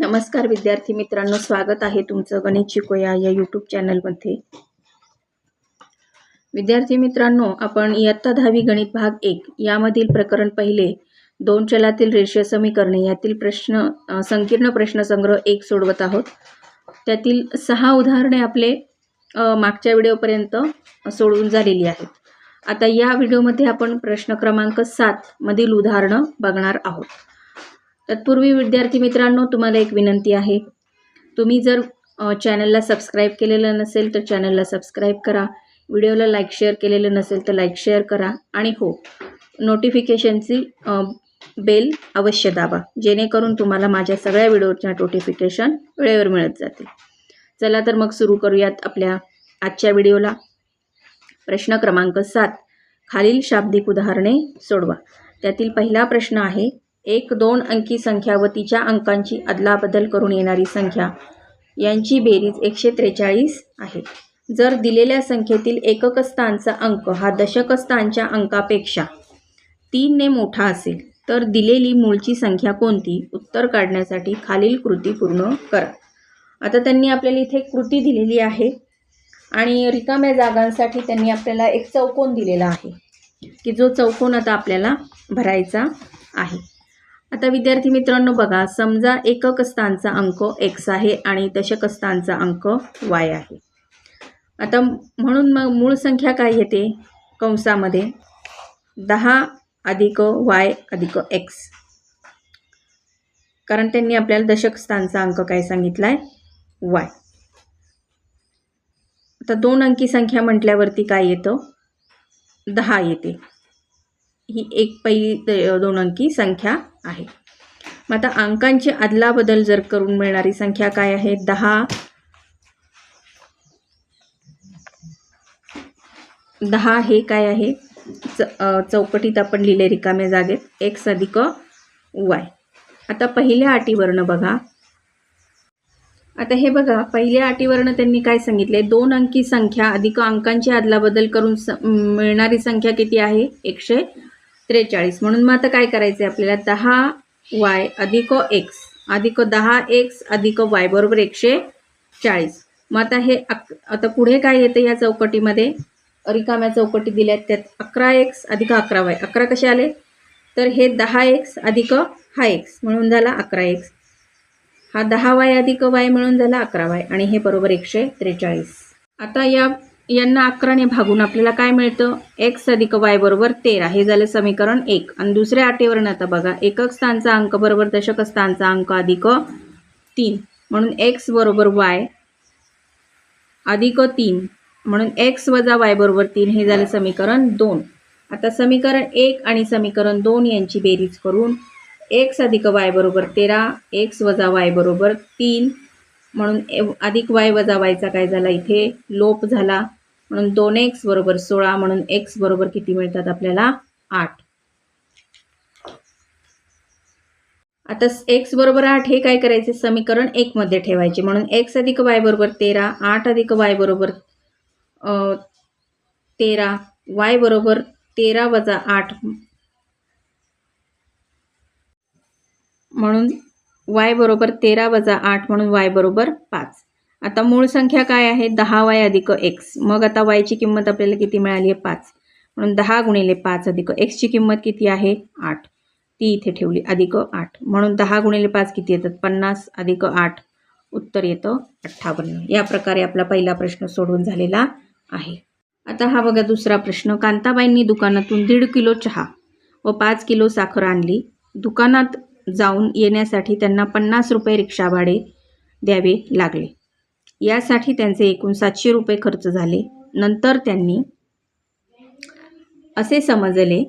नमस्कार विद्यार्थी मित्रांनो स्वागत आहे तुमचं गणित शिकोया या यूट्यूब चॅनलमध्ये विद्यार्थी मित्रांनो आपण इयत्ता दहावी गणित भाग एक यामधील प्रकरण पहिले दोन चलातील रेषीय समीकरणे यातील प्रश्न संकीर्ण संकीर्ण प्रश्नसंग्रह एक सोडवत आहोत. त्यातील सहा उदाहरणे आपले मागच्या व्हिडिओपर्यंत सोडवून झालेली आहेत. आता या व्हिडिओमध्ये आपण प्रश्न क्रमांक सात मधील उदाहरणं बघणार आहोत. तत्पूर्वी विद्यार्थी मित्रांनो तुम्हाला एक विनंती आहे. तुम्ही जर चॅनलला सबस्क्राईब केलेलं नसेल तर चॅनलला सबस्क्राईब करा. व्हिडिओला लाईक शेअर केलेलं नसेल तर लाईक शेअर करा. आणि हो नोटिफिकेशनची बेल अवश्य दाबा. जेणेकरून तुम्हाला माझ्या सगळ्या व्हिडिओच्या नोटिफिकेशन वेळेवर मिळत जाते चला तर मग सुरू करूयात आपल्या आजच्या व्हिडिओला. प्रश्न क्रमांक सात. खालील शाब्दिक उदाहरणे सोडवा. त्यातील पहिला प्रश्न आहे एक दोन अंकी संख्या व तिच्या अंकांची अदलाबदल करून येणारी संख्या. यांची बेरीज एकशे त्रेचाळीस आहे. जर दिलेल्या संख्येतील एकक स्थानचा अंक हा दशक स्थानच्या अंकापेक्षा तीनने मोठा असेल तर दिलेली मूळची संख्या कोणती? उत्तर काढण्यासाठी खालील कृती पूर्ण करा. आता त्यांनी आपल्याला इथे कृती दिलेली आहे आणि रिकाम्या जागांसाठी त्यांनी आपल्याला एक चौकोन दिलेला आहे की जो चौकोन आता आपल्याला भरायचा आहे. आता विद्यार्थी मित्रांनो बघा समजा एकक स्थानचा अंक एक्स आहे आणि दशक स्थानचा अंक वाय आहे. आता म्हणून मग मूळ संख्या काय येते? कंसामध्ये दहा अधिक वाय अधिक एक्स कारण त्यांनी आपल्याला दशक स्थानचा अंक काय सांगितला आहे वाय आता दोन अंकी संख्या म्हटल्यावरती काय येतं? दहा येते. ही एक पहिली दोन अंकी संख्या आहे. मग आता अंकांची अदलाबदल जर करून मिळणारी संख्या काय आहे? दहा. दहा हे काय आहे? च चौकटीत आपण लिहिले रिकाम्या जागेत. एक्स अधिक वाय. आता पहिल्या अटीवरनं बघा. आता हे बघा पहिल्या अटीवरनं त्यांनी काय सांगितले? दोन अंकी संख्या अधिक अंकांची अदलाबदल करून स मिळणारी संख्या किती आहे? एकशे त्रेचाळीस. म्हणून मग आता काय करायचं आहे आपल्याला? दहा वाय अधिक एक्स. अधिक दहा एक्स अधिक वाय. बरोबर एकशे चाळीस. मग आता हे अक आता पुढे काय येतं या चौकटीमध्ये? रिकाम्या चौकटी दिल्या त्यात अकरा एक्स अधिक अकरा वाय. अकरा कसे आले? तर हे दहा एक्स अधिक हा एक्स म्हणून झाला अकरा एक्स. हा दहा वाय अधिक वाय मिळून झाला अकरा वाय. आणि हे बरोबर एकशे त्रेचाळीस. आता या यांना अकराने भागून आपल्याला काय मिळतं? एक्स अधिक वाय बरोबर तेरा. हे झालं समीकरण एक. आणि दुसऱ्या अटीवरून आता बघा. एकक स्थानचा अंक बरोबर दशक स्थानचा अंक अधिक तीन. म्हणून एक्स बरोबर वाय अधिक तीन. म्हणून एक्स वजा वाय बरोबर तीन. हे झालं समीकरण दोन. आता समीकरण एक आणि समीकरण दोन यांची बेरीज करून एक्स अधिक वाय बरोबर तेरा एक्स वजा वाय बरोबर तीन. म्हणून अधिक वाय वजा वायचा काय झाला इथे? लोप झाला. म्हणून दोन एक्स बरोबर सोळा म्हणून एक्स बरोबर किती मिळतात आपल्याला? आठ. आता एक्स बरोबर आठ हे काय करायचे? समीकरण एकमध्ये ठेवायचे. म्हणून एक्स अधिक वाय बरोबर तेरा आठ अधिक वाय बरोबर तेरा वाय बरोबर तेरा वजा आठ. म्हणून वाय बरोबर तेरा वजा आठ म्हणून वाय बरोबर पाच. आता मूळ संख्या काय आहे? दहा वाय अधिक एक्स. मग आता वायची किंमत आपल्याला किती मिळाली? आहे पाच. म्हणून दहा गुणिले पाच अधिक एक्सची किंमत किती आहे? आठ. ती इथे ठेवली. अधिक आठ. म्हणून दहा गुणिले पाच किती येतात? पन्नास. अधिक आठ. उत्तर येतं अठ्ठावन्न. या प्रकारे आपला पहिला प्रश्न सोडवून झालेला आहे. आता हा बघा दुसरा प्रश्न. कांताबाईंनी दुकानातून दीड किलो चहा व पाच किलो साखर आणली. दुकानात जाऊन येण्यासाठी त्यांना पन्नास रुपये रिक्षा भाडे द्यावे लागले. यासाठी त्यांचे एकूण सातशे रुपये खर्च झाले. नंतर त्यांनी असे समजले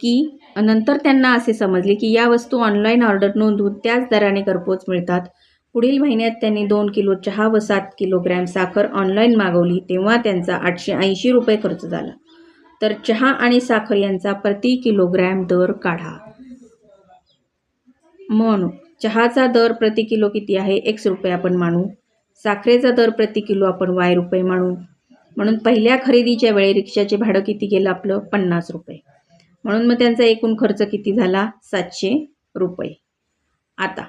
की नंतर त्यांना असे समजले की या वस्तू ऑनलाईन ऑर्डर नोंदवून त्याच दराने घरपोच मिळतात. पुढील महिन्यात त्यांनी दोन किलो चहा व सात किलोग्रॅम साखर ऑनलाईन मागवली तेव्हा त्यांचा आठशे ऐंशी रुपये खर्च झाला. तर चहा आणि साखर यांचा प्रति किलोग्रॅम दर काढा. म्हणून चहाचा दर प्रति किलो किती आहे? एक्स रुपये आपण मानू. साखरेचा दर प्रति किलो आपण वाय रुपये म्हणून म्हणून पहिल्या खरेदीच्या वेळी रिक्षाचे भाडं किती गेलं आपलं? पन्नास रुपये. म्हणून मग त्यांचा एकूण खर्च किती झाला? सातशे रुपये. आता.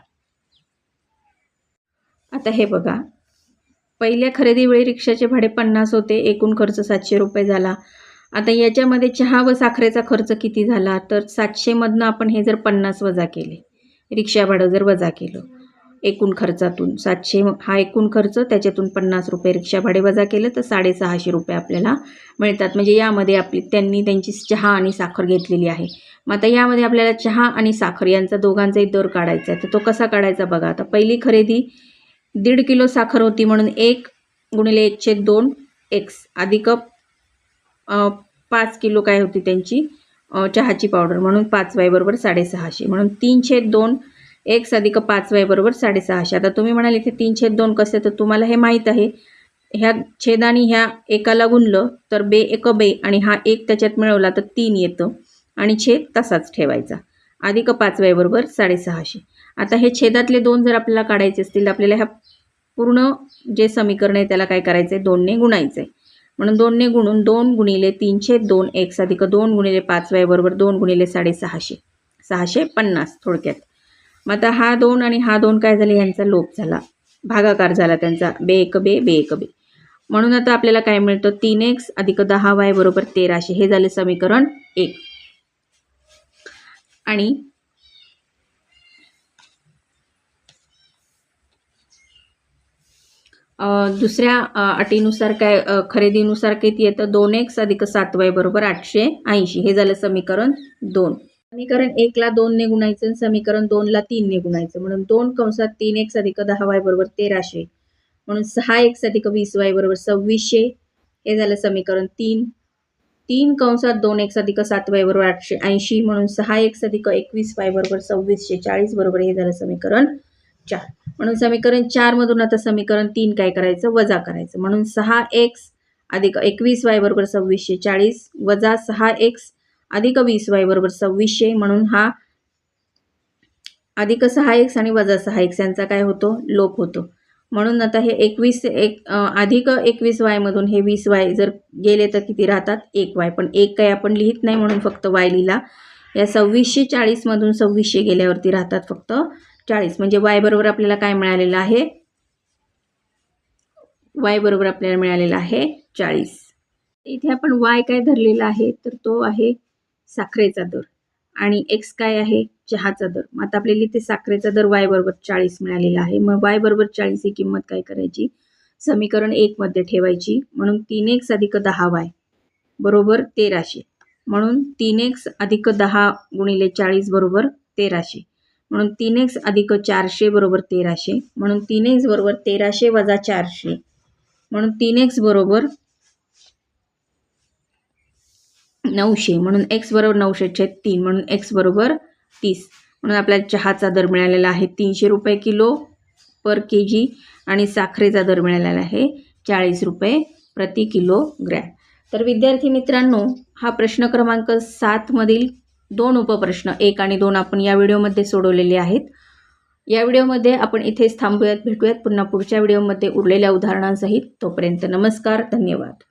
आता हे बघा. पहिल्या खरेदीवेळी रिक्षाचे भाडे पन्नास होते एकूण खर्च सातशे रुपये झाला. आता याच्यामध्ये चहा व साखरेचा खर्च किती झाला? तर सातशेमधनं आपण हे जर पन्नास वजा केले रिक्षा भाडं जर वजा केलं एकूण खर्चातून. सातशे हा एकूण खर्च त्याच्यातून पन्नास रुपये रिक्षा भाडे वजा केलं तर साडेसहाशे रुपये आपल्याला मिळतात. म्हणजे यामध्ये आपली त्यांनी त्यांची चहा आणि साखर घेतलेली आहे. मग आता यामध्ये आपल्याला चहा आणि साखर यांचा दोघांचाही दर काढायचा आहे. तर तो कसा काढायचा बघा. आता पहिली खरेदी दीड किलो साखर होती म्हणून एक गुणिले एकशे दोन एक्स अधिक पाच किलो काय होती त्यांची? चहाची पावडर म्हणून पाच वाय बरोबर साडेसहाशे. म्हणून तीनशे दोन एक्स अधिक पाच वाय बरोबर साडेसहाशे. आता तुम्ही म्हणाल इथे तीन छेद दोन कसे? तर तुम्हाला हे माहीत आहे. ह्या छेदाने ह्या एकाला गुणलं तर बे एक बे आणि हा एक त्याच्यात मिळवला तर तीन येतं. आणि छेद तसाच ठेवायचा. अधिक पाच वाय बरोबर साडेसहाशे. आता हे छेदातले दोन जर आपल्याला काढायचे असतील तर आपल्याला ह्या पूर्ण जे समीकरण आहे त्याला काय करायचं आहे दोनने गुणायचं आहे म्हणून दोनने गुणून दोन गुणिले तीनशे दोन एक्स अधिक दोन गुणिले पाच वाय बरोबर दोन गुणिले साडेसहाशे. सहाशे पन्नास थोडक्यात. मग आता हा दोन आणि हा दोन काय झाले? यांचा लोप झाला. भागाकार झाला त्यांचा. बे एक बे बे एक बे. म्हणून आता आपल्याला काय मिळतं? तीन एक्स अधिक दहा वाय बरोबर तेराशे हे झाले समीकरण एक. आणि दुसऱ्या अटीनुसार काय खरेदीनुसार किती येतं? दोन एक्स अधिक सात वाय बरोबर आठशे ऐंशी. हे झालं समीकरण दोन. समीकरण एकला दोनने गुणायचं समीकरण दोनला तीनने गुणायचं. म्हणून दोन कंसात तीन एक्स अधिक दहा वाय बरोबर तेराशे. म्हणून सहा एक्स अधिक वीस वाय बरोबर सव्वीसशे. हे झालं समीकरण तीन. तीन कंसात दोन एक्स अधिक सात वाय बरोबर आठशे ऐंशी. म्हणून सहा एक्स अधिक एकवीस वाय बरोबर सव्वीसशे चाळीस बरोबर हे झालं समीकरण चार. म्हणून समीकरण चारमधून आता समीकरण तीन काय करायचं? वजा करायचं. म्हणून सहा एक्स अधिक एकवीस वाय बरोबर सव्वीसशे चाळीस वजा सहा एक्स अधिक वीस वाय बरोबर सव्वीसशे म्हणून हा अधिक सहा एक्स आणि वजा सहा एक्स यांचा काय होतो? लोप होतो. म्हणून आता हे एकवीस एक अधिक एकवीस वायमधून हे वीस वाय जर गेले तर किती राहतात? एक वाय. पण एक काय आपण लिहित नाही म्हणून फक्त वाय लिहिला. या सव्वीसशे चाळीसमधून सव्वीसशे गेल्यावरती राहतात फक्त चाळीस. म्हणजे वाय बरोबर आपल्याला काय मिळालेलं आहे? वाय बरोबर आपल्याला मिळालेलं आहे चाळीस. इथे आपण वाय काय धरलेला आहे? तर तो आहे साखरेचा दर. आणि एक्स काय आहे? चहाचा दर. मग आता आपल्याला इथे साखरेचा दर वाय बरोबर चाळीस मिळालेला आहे. मग वाय बरोबर चाळीस ही किंमत काय करायची? समीकरण एकमध्ये ठेवायची. म्हणून तीन एक्स अधिक दहा वाय बरोबर तेराशे. म्हणून तीन एक्स अधिक दहा गुणिले चाळीस बरोबर तेराशे. म्हणून तीन एक्स अधिक चारशे बरोबर तेराशे. म्हणून तीन एक्स बरोबर तेराशे वजा चारशे. म्हणून तीन एक्स बरोबर नऊशे म्हणून एक्स बरोबर नऊशे छेद तीन म्हणून एक्स बरोबर तीस. म्हणून आपल्याला चहाचा दर मिळालेला आहे तीनशे रुपये किलो पर के जी आणि साखरेचा दर मिळालेला आहे चाळीस रुपये प्रति किलो ग्रॅम. तर विद्यार्थी मित्रांनो हा प्रश्न क्रमांक सातमधील दोन उपप्रश्न एक आणि दोन आपण या व्हिडिओमध्ये सोडवलेले आहेत. या व्हिडिओमध्ये आपण इथेच थांबूयात भेटूयात पुन्हा पुढच्या व्हिडिओमध्ये उरलेल्या उदाहरणांसहित. तोपर्यंत नमस्कार धन्यवाद.